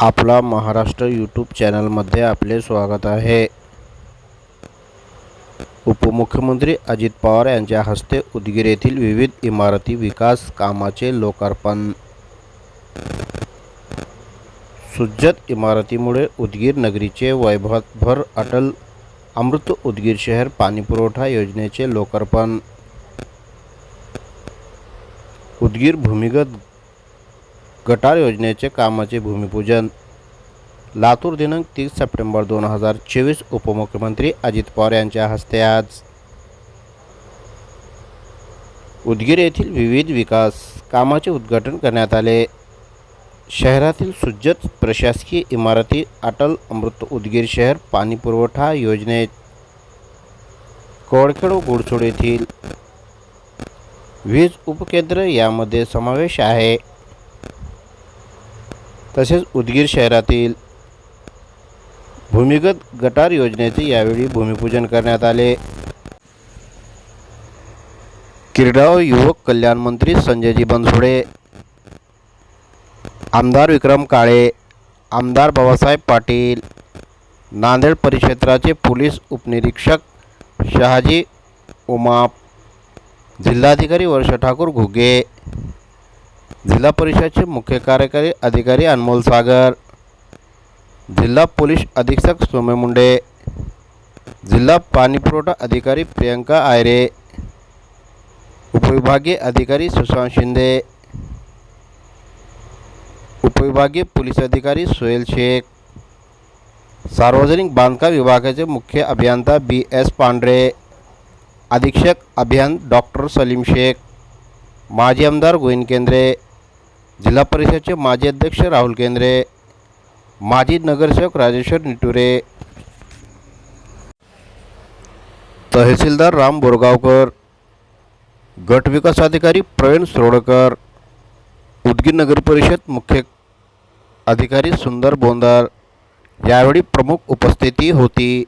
आपला महाराष्ट्र यूट्यूब चॅनलमध्ये आपले स्वागत आहे. उपमुख्यमंत्री अजित पवार यांच्या हस्ते उदगीर येथील विविध इमारती विकास कामाचे लोकार्पण. सुज्जत इमारतीमुळे उदगीर नगरीचे वैभवभर अटल अमृत उदगीर शहर पाणीपुरवठा योजनेचे लोकार्पण. उदगीर भूमिगत गटार योजनेचे कामाचे भूमिपूजन. लातूर दिनांक तीस सप्टेंबर दोन हजार चोवीस उपमुख्यमंत्री अजित पवार यांच्या हस्ते आज. उदगीर येथील विविध विकास कामाचे उद्घाटन करण्यात आले. शहरातील सुज्जत प्रशासकीय इमारती अटल अमृत उदगीर शहर पाणी पुरवठा योजनेत कोडखेड व गुडचोड येथील वीज उपकेंद्र यामध्ये समावेश आहे. तसेच उदगीर शहरातील भूमिगत गटार योजनेचे यावेळी भूमिपूजन करण्यात आले. क्रीडा युवक कल्याण मंत्री संजयजी बनसोडे आमदार विक्रम काळे आमदार बाबासाहेब पाटील नांदेड परिक्षेत्राचे पोलीस उपनिरीक्षक शहाजी उमाप जिल्हाधिकारी वर्ष ठाकूर घुगे जिल्हा परिषदचे मुख्य कार्यकारी अधिकारी अनमोल सागर जिल्हा पोलीस अधीक्षक सोमे मुंडे जिल्हा पाणीपुरवठा अधिकारी प्रियंका आयरे उपविभागीय अधिकारी सुशांत शिंदे उपविभागीय पोलीस अधिकारी सोहेल शेख सार्वजनिक बांधकाम विभागाचे मुख्य अभियंता बी एस पांढरे अधीक्षक अभियान डॉक्टर सलीम शेख माजी आमदार गोविंद केंद्रे जिल्हा परिषदचे माजी अध्यक्ष राहुल केंद्रे माजी नगरसेवक राजेश्वर निटुरे तहसीलदार राम बोरगावकर गटविकास अधिकारी प्रवीण सोडकर उदगीर नगर परिषद मुख्य अधिकारी सुंदर बोंदार यावेळी प्रमुख उपस्थिती होती.